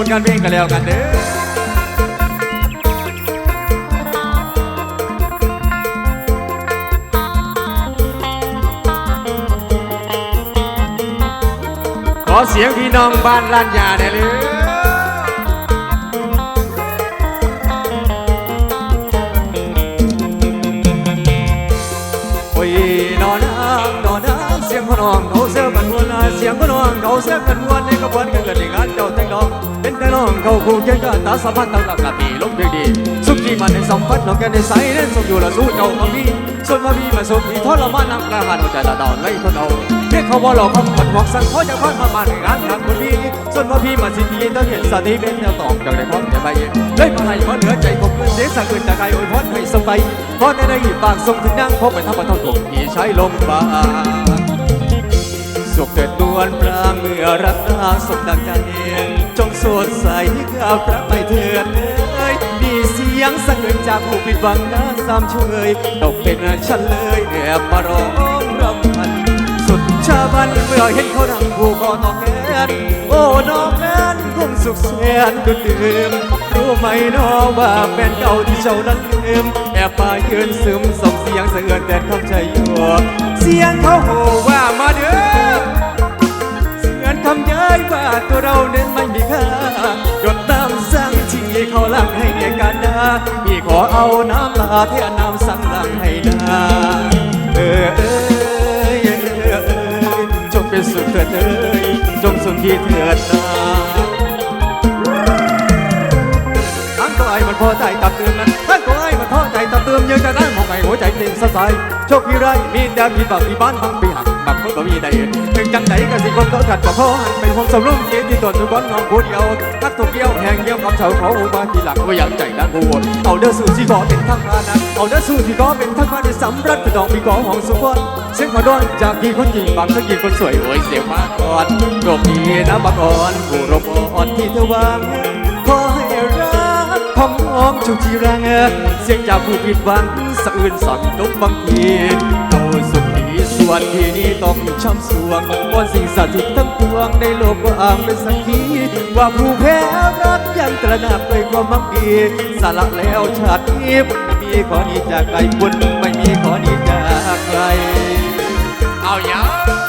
ผลงานเพลงกันแล้วกันเด้อขอเสียงพี่น้องบ้านลานยาได้เลยโอ้ยนอนน้ำนอนน้ำเสียงพน้องเขาเสื้อกันวนเสียงพน้องเขาเสื้อกันวนในกระบวนการเกิดในงานเจ้าแต่งน้อง น้องเขาคู่เคียงกันตาสัมพันธ์ตั้งหลักกะปีลงเพลงดี สุขีมันในสัมพันธ์เราแกในใสเล่นสมอยู่ละสู้เจ้ามาพี่ส่วนมาพี่มาสุขที่ทรมานนักกระหันหัวใจละดอนไล่ทนเอาเรียกเขาว่าหลอกคำขวัญหวังสั่งเขาจะพันมามาในงานทางคนพี่ส่วนมาพี่มาสิทีต้องเห็นสติเป็นแนวตอกจากในพร้อมใจไปเลยมาให้มาเหนือใจผมเงินเสียสักเกินจากใครอวยพรให้สบายพรในในปากส่งถึงนางพบไปทำมาทอดถูกที่ใช้ลมบาสุขเกิดนวลพรางเมื่อรักนางสมดังใจ จงสดใสกับรักไม่เถิดเอ้ยมีเสียงสะเกินจากผู้ปิดหวังน้าสามเชยตกเป็นฉันเลยแอบมาร้องรำพัน สุดชาบันเมื่อเห็นเขาดังผู้ก่อต่อแขนโอ้น้องนั้นคงสุขแสนดุดดื่มรู้ไหมน้อว่าเป็นเก่าที่เจ้านั้นลืมแอบมายืนซึมส่งเสียงสะเอือนแต่คำใจอยู่เสียงเขาโหว่ามาเด้อ เสียงคำย้ายว่าตัวเราเน้นไม่มีค่าหยดน้ำสังที่เขาลังให้แก่กันนะพี่ขอเอาน้ำตาแทนน้ำสั่งลังให้นาเออเอยเออเอยจงเป็นสุขเถิดเอยจงสุขที่เถิดนาทั้งตัวไอ้มันพอใจตับเตือนนั้นทั้งตัวไอ้มัน หัวใสสายโชคพี่ไรมีแต่พี่ปากพี่บ้านทั้งปีหักบักคนก็มีได้ถึงจังไหนก็สิคนเขาขัดบอกเขาหันเป็นผมสำรุ่งเกียรติตนทุกคนงองผู้เดียวทักถูกเกี้ยวแหงเกี้ยวกับเฉาเขามาทีหลังว่อยากใจดังกูเอาเด้อสู่ที่ก่อเป็นทั้งมานะเอาเด้อสู่ที่ก่อเป็นทั้งมาในสำรัดกระดองมีก่อของสุวรรณเสียงขอดอนจากที่คนจริงบางสักกี่คนสวยโอ้ยเสียงมาก่อนโลกนี้นะบักอ่อนผู้รบอ่อนที่เธอวางขอให้ รักของน้องชุกที่รังเสียงจากผู้ผิดหวังสะอื่นสั่นตกบางทีเอาสุขดีสวนที่นี้ต้องช้ำสวงวอนสิ่งศักดิ์สิทธิ์ทั้งปวงในโลกก็อ่างเป็นสักขีว่าผู้แพ้รักยังตระหนักด้วยความมักดีสละแล้วชาตินี้ไม่มีขอนี้จากไกลบุญไม่มีขอนี้จากไกลเอาอย่า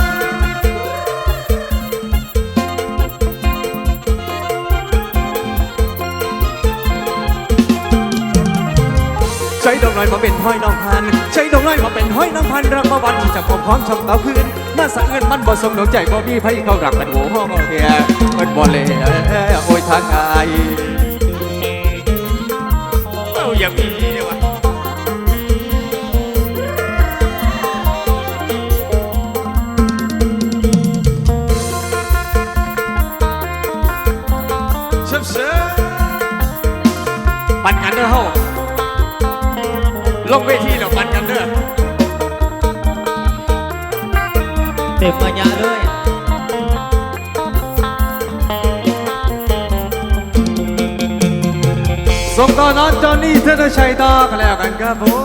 ช้ดอกน้อยมาเป็นห้อยน้องพันใช้ดอกน้อยมาเป็นห้อยน้องพันรักมาวันที่จะความพร้อมชมเตาพื้นมาสั่งเงินมันบ่สมดวงใจบ่มีไผเข้ารักกันโหัวห้องเอาเทียมันบ่เลยโอ้ยทางอายเอาอย่างนี้เดียวะเชิบเชิบปั่นกันเด้อเฮา ลงเวทีแล้วมันกันเด้อเต็มปัญญาเลยส่งต่อน้องจอห์นนี่เธอชัยต่อกันแล้วกันครับผม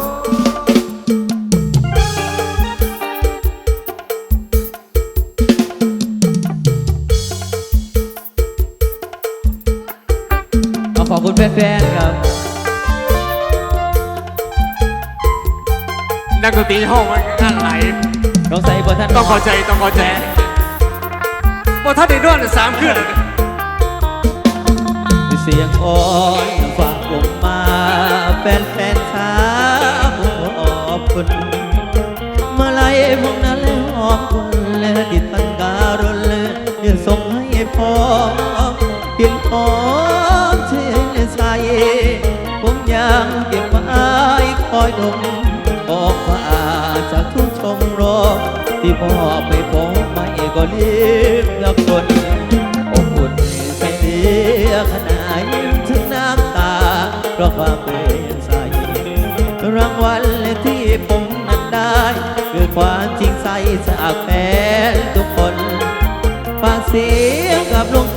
เอาขอบคุณแฟนๆครับ นักดนตรีห้องมันงานไหลต้องใส่บทท่านต้องเข้าใจต้องเข้าใจบ่ท่านได้นวดสามคืนแล้วนะเสียงอ่อนฝากลงมาแฟนๆครับขอบคุณเมื่อไรพวกนั้นเลยหอมคุณและติดตังการุณเลยเดี๋ยวส่งให้พอเพียงพอเชื่อใจผมยังเก็บไว้คอยดม ที่พ่อไปพบไม่ก็รีบรับคนอบอุ่นใจเดียขนาดยิ้มถึงน้ำตา เพราะความเป็นใสรางวัลที่ผมนั้นได้ คือความจริงใจจากแฟนทุกคนฝากเสียงกับลง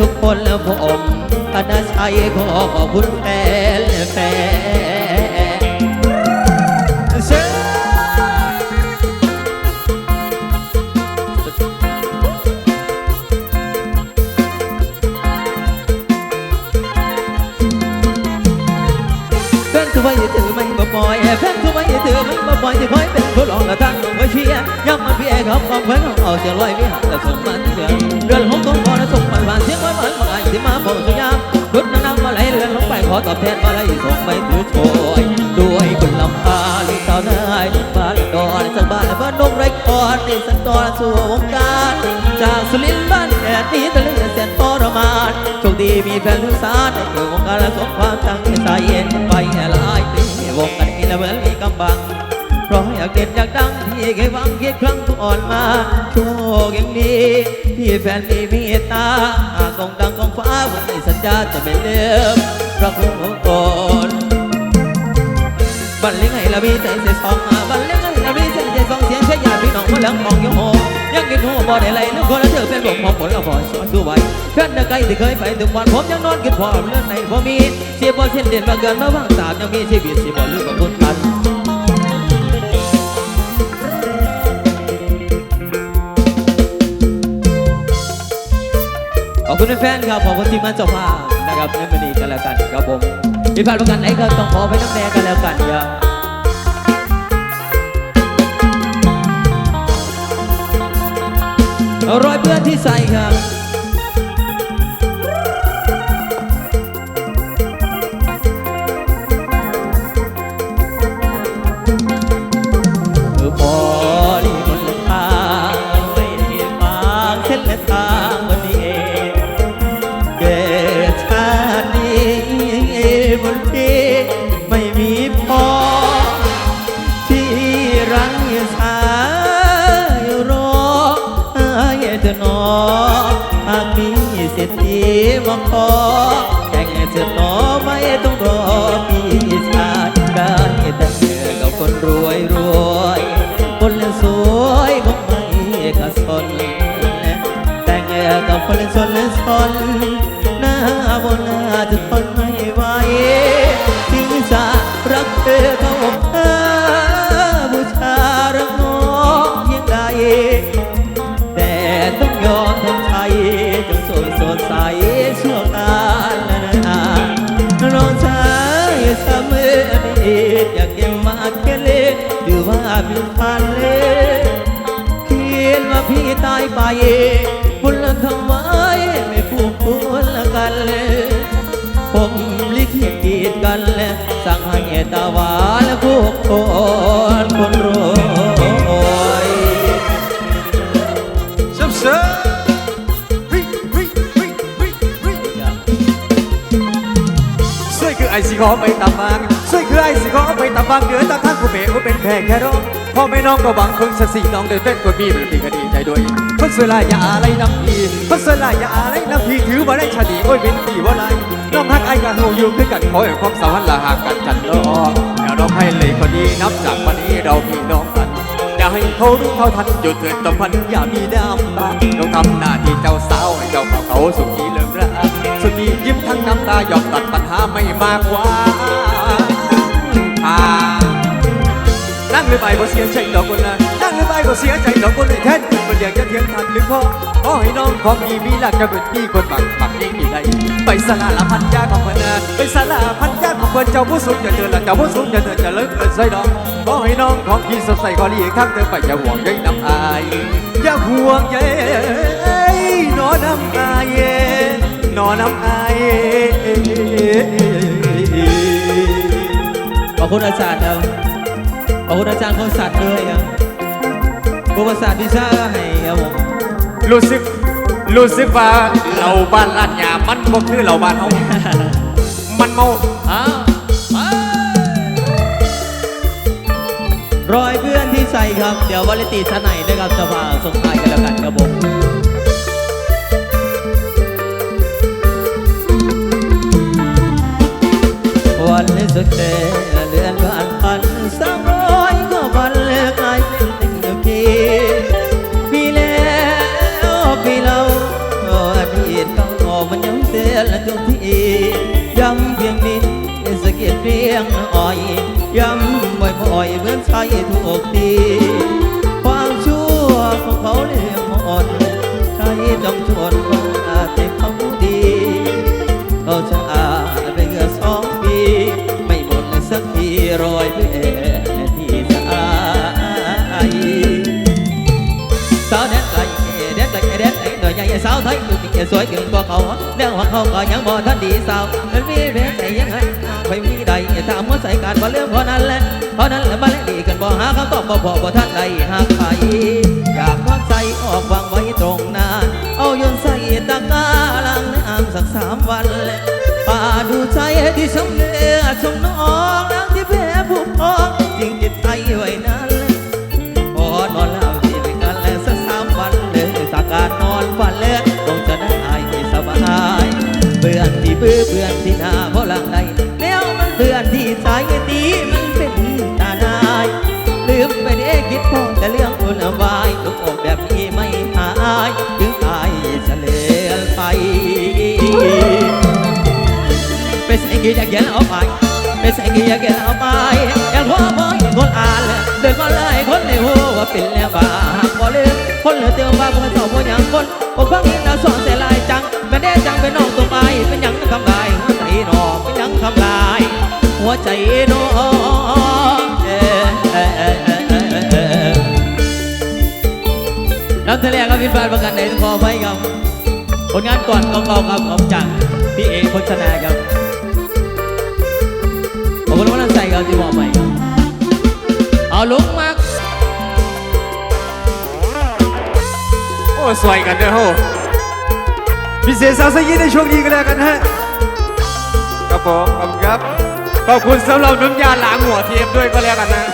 ทุกคนแล้วผมพณาชัยขอขอบคุณแฟนแฟนเชิญแฟนคือไว้ถือไม่บ่ปล่อยแฟนคือไว้ถือไม่บ่ปล่อยที่คอยเป็นผู้รองและทางลงไว้เชียร์ย้ำมันพี่เอกครับความเพื่อนเอาเสียงลอยวิหารและส่งมันเถื่อนเรือนหงต้องขอและส่ง อนลงไปขอตอบแทนมาไหลส่งไปถือโชยด้วยคุณลำพาลูกสาวนายบ้านดอนสักบ้านบ้านนงไรคอดนี่สันตอนสู่วงการ จากสุรินทร์บ้านแดดนี้ทะเลแสนทรมานโชคดีมีแฟนทุกสารในเกิดวงการและสมความตั้งใจเย็นไปหลายปีวงการนี้ละเหมือนมีกำบังเพราะอยากเด่นอยากดังที่เคยหวังเคิดครั้งทุกอ่อนมาโชคยังดี ที่แฟนมีเมตตาหากองดังกองฟ้าวันนี้สัญญาจะไม่เลืมพระคุณของตนบันเลี้ยงให้ละมีใจเสียสองบันเลี้ยงให้ละมีใจเสียสองเสียงใช้ยาพี่น้องมาแล้วมองยงโหยังกินหัวบ่ได้ไรลูกคนละเธอเป็นผมของผลละพอสอนสู้ไว้แฟนตะไกที่เคยไปถึงวันผมยังนอนกินพอเลื่อนในพอมีเสียบอเส้นเด่นมาเกินมาว่างตามยังมีชีวิตสิบอลืมกับคุณกัน ขอบคุณแฟนครับขอบคุณทีมงานเจ้าภาพนะครับในวันนี้กันแล้วกันครับผมมีผ่านประกันไหนก็ต้องขอไปน้ำแดงกันแล้วกันครับรอยเพื่อนที่ใส่ครับ องขอแต่งเธอหนอไม่ต้องรอปีศาจได้แต่เจอกับคนรวยรวยคนสวยคงไม่กระสนแต่งกับคนสนสน และผูกคนคนรวยเชิบเชิบวิวิวิวิวิสวยคือไอสิขอไปตามบางสวยคือไอสิขอไปตามบางเดือนตามทางกูเป๋ว่าเป็นแพงแค่ร้องพ่อแม่น้องก็หวังคงสักสี่น้องเดินเต้นกดมีเป็นปีคดีใจด้วยคนสลายอย่าอะไรน้ำพีคนสลายอย่าอะไรน้ำพีถือว่าได้ชาดีโอ้ยเป็นปีว่าไร น้องฮักไอ้กันหูอยู่คือกันขอให้ความสาวันละหากกันจันลอกแล้วน้องให้เลยคนดีนับจากวันนี้เราพี่น้องกันอย่าให้เขารู้เขาทันหยุดเถิดตะพันอย่ามีน้ำตาเราทำหน้าที่เจ้าสาวให้เจ้าเขาเขาสุขีเลิมรักสุขียิ้มทั้งน้ำตายอมตัดปัญหาไม่มากกว่าทานั่งหรือไปก็เสียใจดอกคนละนั่งหรือไปก็เสียใจดอกคนเลยแทนมัน อยากจะเถียงทันหรือพ่อขอให้น้องของดีมีหลักจะเป็นพี่คนบักบักยิ่งดีได้ไปสลาละพันยาของเพื่อนไปสลาพันยาของเพื่อนเจ้าผู้สูงอย่าเดินละเจ้าผู้สูงอย่าเดินจะเลิกเกินใส่ดอกขอให้น้องของพี่สดใสขอดีข้างเธอไปอย่าห่วงใยน้ำอายอย่าห่วงใยนอน้ำอายนอน้ำอายขอบคุณอาจารย์ครับขอบคุณอาจารย์ของสัตว์ด้วยครับ ประสาทวิชาให้ครับผมรู้สึกรู้สึกว่าเราบ้านลาดยามันบ่คือเราบ้านเฮามันเมาอ้าวไปรอยเพื่อนที่ใส่ครับ เดี๋ยววาเลนตีชะไหนนะครับจะมาส่งท้ายกันแล้วกันครับผมวันนี้สุดเดเดือนผ่านพันสา ทุทีย้ำเพียงนี้สะกิดเพียงอ่อย ย้ำบ่อยๆเหมือนใครถูกที ทยดูดีสวยเกินกว่าเขาแนวของเขาก็ยังบ่ทันดีสาวมันมีแรงใจยังไงไปมีใดถามว่าใส่การบ่เรื่องเพราะนั้นแหละเพราะนั้นแหละมาเล่นดีกันบ่หาคำตอบบ่พอบ่ทันใดหากใครอยากควักใจออกวางไว้ตรงหน้าเอาโยนใส่ตะกร้าล้างน้ำสักสามวันและป่าดูใจที่สมเลือดสมน้องน้ บื่อเบื่อนที่หน้าเพราะหลังใดแล้วมันเบื่อนที่สายตีมันเป็นตาหนายลืมไปได้คิดพอแต่เรื่องอุ่นวายทุกอกแบบนี้ไม่หายถึงตายเฉลยไป ไปใส่กีอยากเย็นเอาไปไปใส่กีอยากเย็นเอาไปอยากว่าบ่อยคนอ่านเดินมาเลยคนในหัวว่าเป็นแล้วบ้าบ่ลืมคนเหลือเตียวบ้าคนเศร้าบ่อย่างคนบ่ฟังเห็นดาสอนเสียลายจังแม่แน่จังเป็นน้องตัวไปเป็นยังทำลายหัวใจน้องเป็นยังทำลาย หัวใจน้องน้ำทะเลครับพี่ฟานประกันในขอไปครับผลงานก่อนของเราครับของจากพี่เอพจนาครับขอบคุณกำลังใจครับที่มอบให้ครับเอาลุกมากโอ้สวยกันด้อโห พิเศษสาวสยินในช่วงนี้ก็แล้วกันฮะครับผมขอบคุณครับขอบคุณสำหรับน้ำยาล้างหัวเทียมด้วยก็แล้วกันนะ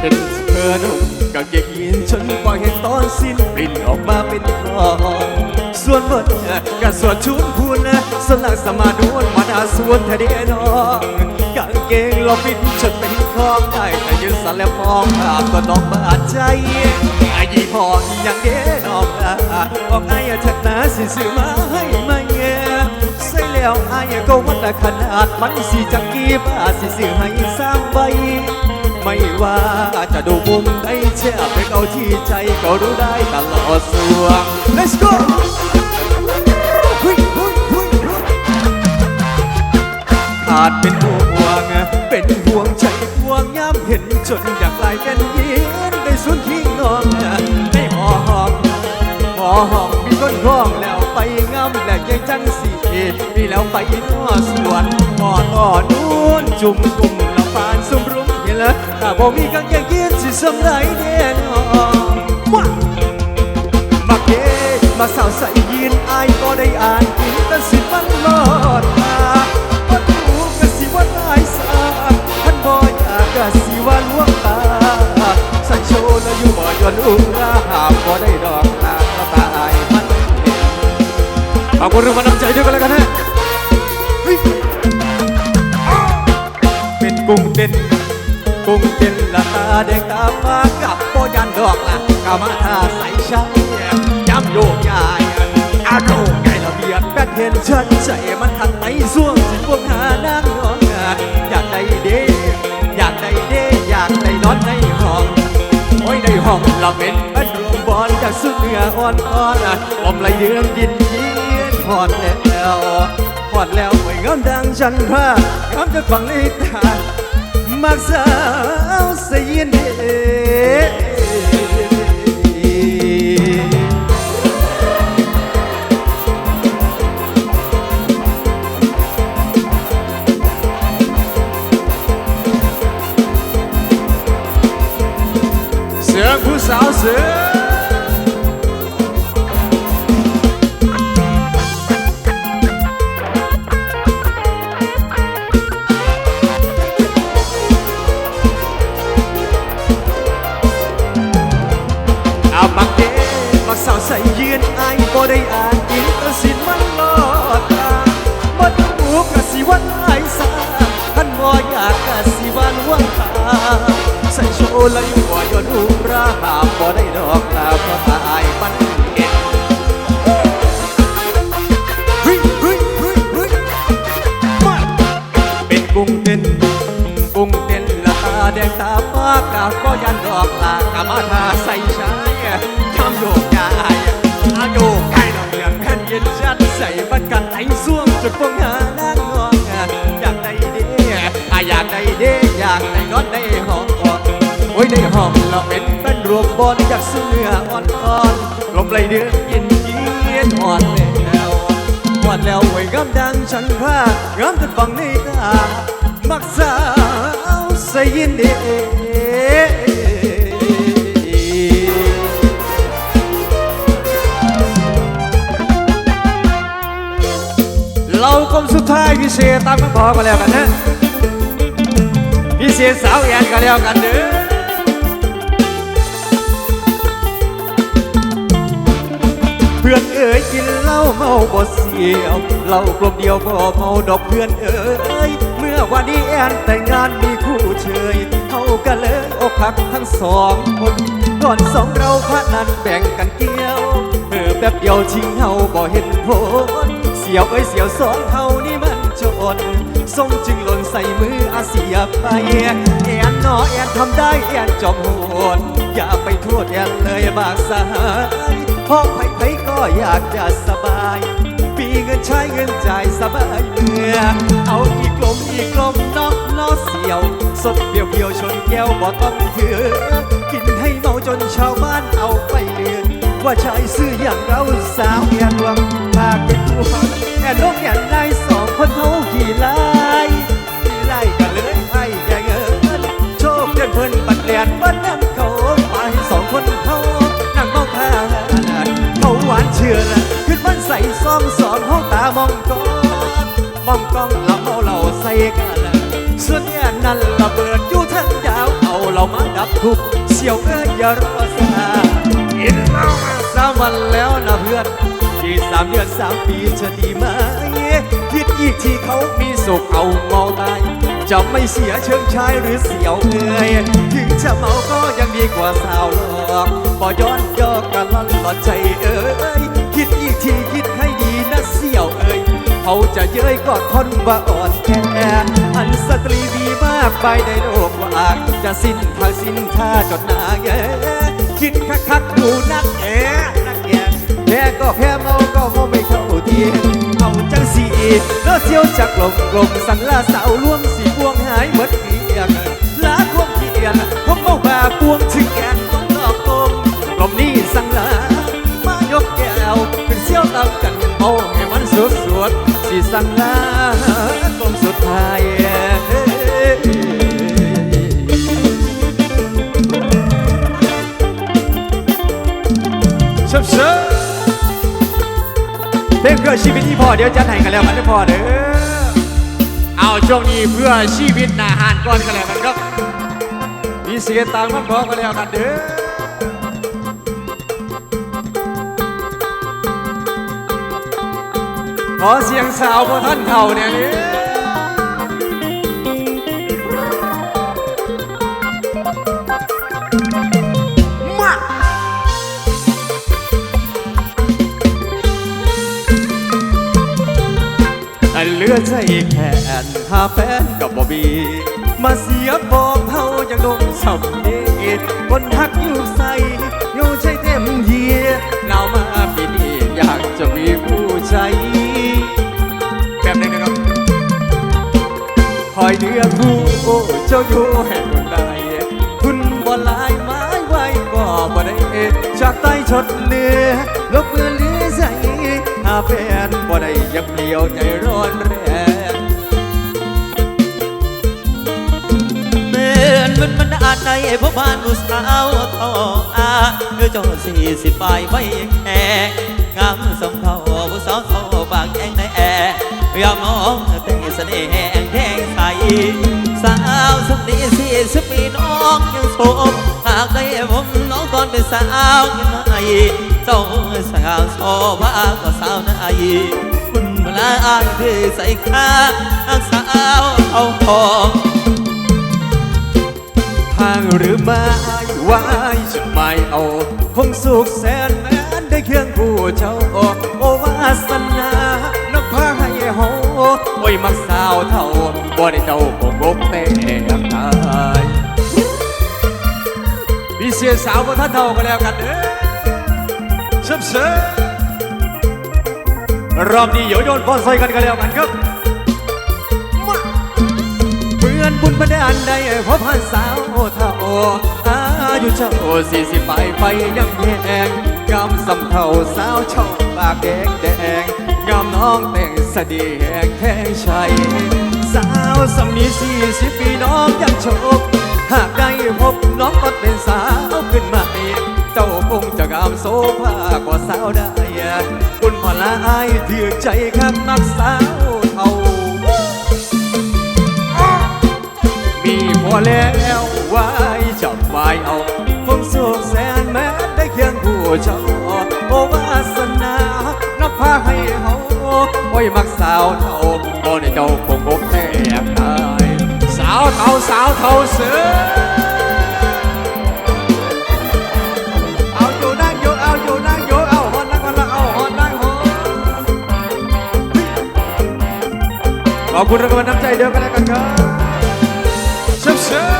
เห็นเธอนุ่มกางเกงยีนฉันปล่อยให้ตอนสิ้นปริ่นออกมาเป็นทองส่วนบนกับส่วนชุนพูน สมาดวนมาดาส่วนท้เดียนองกางเกงเราปิดฉันเป็นของได้แต่ยืนสั่นแล้วมองภาพก็ต้องบาดใจไอ้ยี่ห้ออีหยังเดน้องลาบอกไอ้ชักหนาสิซื้อมาให้ไหมใส่แล้วไอ้ก็วัดขนาดมันสิจักกี่บาสิซื้อให้สามใบไม่ว่าจะดูมุมใดแช่ไปเอาที่ใจก็รู้ได้ตลอดสวง Let's go าดเป็นห่วง เป็นห่วงใจห่วงย้ำเห็นจนอยากไล่กันยินได้สุนที่นอนในหอห้องหอห้องมีก้นห้องแล้วไปง้ำและยังจังสีนี่แล้วไปนอสวนหอต่อนู้นจุ่มกลุ่มแล้วปานสุมรุมเห็นแล้วถ้าบ่มีกางเกงยีนสิสำไรแน่นอนว้ามาเกมาสาวใส่ยีนอายก็ได้อ่านกินแต่สิมันลอด สุราหามบ่ได้ดอกลาก็ตายมันเห็นขอบคุณทุกคนน้ำใจด้วยกันแล้วกันฮะเฮ้ยเป็นกุ้งเต้นกุ้งเต้นละตาแดงตาฟ้ากับโบยันดอกละกามาทาใส่ชัยย้ำโยกยายอาโดกไงระเบียบแป๊ดเห็นชัดใจมันทันไหนส่วงสิพวกหานาง ห้องเราเป็นอันรวมบอลจากสุดเหนืออ่อนอ่อนอมลเดือนยินยินหอดแล้วหอดแล้วไม่งามดังฉันพางามจะฟังลิตามักสาวเสียนเด สี ดโอ้ยได้หอมเราเป็นเป็นรวมบอลจากเสื้ออ่อนๆลมไหลเดือนเย็นเย็นอ่อนแล้วอ่อนแล้วไว้กำดังฉันพางามจนฟังในตามักสาวใส่ยินเด้เราคมสุดท้ายพิเศษตามคำขอก็แล้วกันนะพิเศษสาวแอนก็แล้วกันเด้อ พื่อนเอ๋ยกินเหล้าเมาบ่เสียวเหล้ากลมเดียวบ่เมาดอกเพื่อนเอ๋ยเมื่อวันนี้แอนแต่งงานมีคู่เชยเขาก็เลยอกหักทั้งสองคนก่อนสองเราพระนั้นแบ่งกันเกี่ยวเออแป๊บเดียวชิงเฮาบ่เห็นผลเสียวเอ้ยเสียวสองเฮานี่มันจนทรงจึงหล่นใส่มืออาเสียไปแอนนอแอนทำได้แอนจอมโหดอย่าไปโทษแอนเลยบากสา พราะใครๆก็อยากจะสบายปีเงินใช้เงินจ่ายสบายเมื่อ เอาอีกลมอีกลมนอกนอเสียวสดเปียวเปียวชนแก้วบ่ต้องถือ กินให้เมาจนชาวบ้านเอาไปเลือนว่าชายซื่ออย่างเราสาวแอนวังพาเป็นผู้ฟังแอนลงแอนนายสองคนเขาขี่ล่ะ เชื่อละขึ้นมันใส่ซองสองห้องตามองกองมองกองเราเมาเราใส่กันละส่วนเนี่ยนั่นระเบิดอยู่ทั้งดาวเอาเรามาดับทุกเสี่ยวเอ้ยอย่ารอสากินเหล้ามาสามวันแล้วนะเพื่อนที่สามเดือนสามปีจะดีไหมคิดอีกที่เขามีสุขเอาเมาตาย จะไม่เสียเชิงชายหรือเสียวเอ่ยถึงจะเมาก็ยังดีกว่าสาวหลอกบ่ย้อนยอกกันล่อนหลอดใจเอ่ยคิดอีกทีคิดให้ดีนะเสียวเอ่ยเขาจะเย้ยก็ทนว่าอ่อนแออันสตรีมีมากไปในโลกว่างจะสิ้นทางสิ้นท่าจดนาแงคิดคักๆดูนักแอนักแกแพ้ก็แพ้เมาก็เมาไม่เข้าทีเอาจังสีแล้วเสียวจากลมกลมสันลาสาวล่วงายหมดเกียงลาควงเกียนพบเมาแบบพวงถึงแกนต้องนอกกลมกลมนี้สังลามายกแก้วเป็นเสี่ยวตามกันเมาให้มันสดสดๆสีสังลากลมสุดท้ายเชิบเชิบเพลงเพื่อชีวิตที่พอเดี๋ยวจะให้กันแล้วกันนะพอเด้อ ช่วงนี้เพื่อชีวิตนาหารก่อนกันแล้วกันครับมีเสียงตามมาบอกกันแล้วกันเด้อขอเสียงสาวพอท่านเท่าเนี่ย ลือใจแค่นหาแฟนกับบ่มีมาเสียบอกเฮาอยังดงสำเนีคนทักอยู่ใส่อยู่ใจเต็มเยียหนาวมาปีนี้อยากจะมีผู้ใจแบบนี้นะครับคอยเดือคู่โอ้เจ้าอยู่แห่งใดคุณบ่ลายไม้ไว้ก็บ่ได้จากใต้ชดเนือลบเหลือ แฟนบ่ได้ยับเดียวใจร้อนแรงเมื่อนมันมันอาจในพวกบ้านอุตสาวทออาเมื่อจ้าสี่สิบปลายไว้แค่งามสมเท่าผู้สาวเท่าปากแดงในแอร์ยามน้องแต่เสน่ห์แดงใส สาวสมดีสี่สิบปีน้องยังโสมหากได้ผมน้องตอนเป็นสาวยังไงเจ้าสาวโซว่าก็สาวนายคุณเวลาอายที่ใส่ข้างสาวเอาทองห่างหรือไม่ไว้จะไม่เอา คงสุขแสนแม้นได้เคียงคู่เจ้าโอวาสนา ยมักสาวเท่าบ่ได้เจ้าคงงกเตะตายพี่เสียสาวบ่ท่านเท่าก็แล้วกันเด้อชิบเชรอบนี้เดี๋ยวโยนบอลใส่กันก็แล้วกันครับเพื่อนบุญบันดาลได้พบผ่านสาวเท่าอายุเจ้าสี่สิบปไฟยังแยงงามสำเท่าสาวชอบปากแดงแดง งามน้องแต่งสะดีแหงแทงชัย สาวสำนีสี่สิบปีน้องยังโชค หากได้พบน้องก็เป็นสาวขึ้นมาเจ้าคงจะงามโซภากว่าสาวได้ คุณพอลาอายถือใจคักมักสาวเท่ามีพอแล้ว ยมักสาวเท่าบ่ได้เจ้าคงอกแตกตายสาวเท่าสาวเท่าเสือเอาอยู่นั่งอยู่เอาอยู่นั่งอยู่เอาหอนนั่งหอนนั่งเอาหอนนั่งหอนขอบคุณรางวัลน้ำใจเดิมกันแล้วกันครับเชิบเชิบ